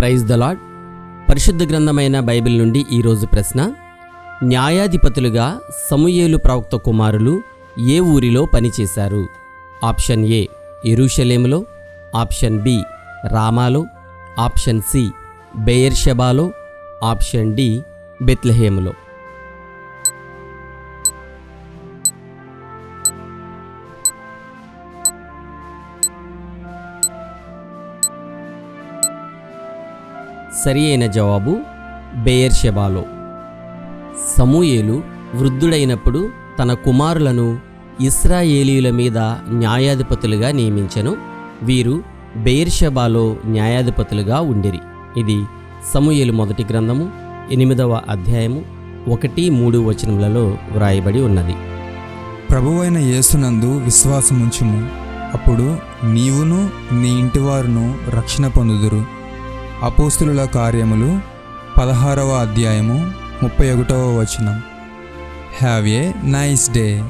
Praise the lord పరిశుద్ధ గ్రంథమైన Bible నుండి ఈరోజు ప్రశ్న. న్యాయాధిపతులుగా సమూయేలు ప్రవక్త కుమారులు ఏ ఊరిలో పనిచేశారు? ఆప్షన్ ఏ ఎరుషలేములో ఆప్షన్ బి రామాలో ఆప్షన్ సి బెయర్షెబాలో ఆప్షన్ డి బెత్లహేములో. సరి అయిన జవాబు బెయర్షెబాలో. సమూయేలు వృద్ధుడైనప్పుడు తన కుమారులను ఇస్రాయేలీయుల మీద న్యాయాధిపతులుగా నియమించెను. వీరు బెయిర్షెబాలో న్యాయాధిపతులుగా ఉండిరి. ఇది సమూయేలు మొదటి గ్రంథము ఎనిమిదవ అధ్యాయము ఒకటి మూడు వచనములలో వ్రాయబడి ఉన్నది. ప్రభువైన యేసునందు విశ్వాసముంచుము. అప్పుడు నీవును నీ ఇంటివారును రక్షణ పొందుదురు. అపోస్తుల కార్యములు పదహారవ అధ్యాయము ముప్పై ఒకటవ వచనం. Have a nice day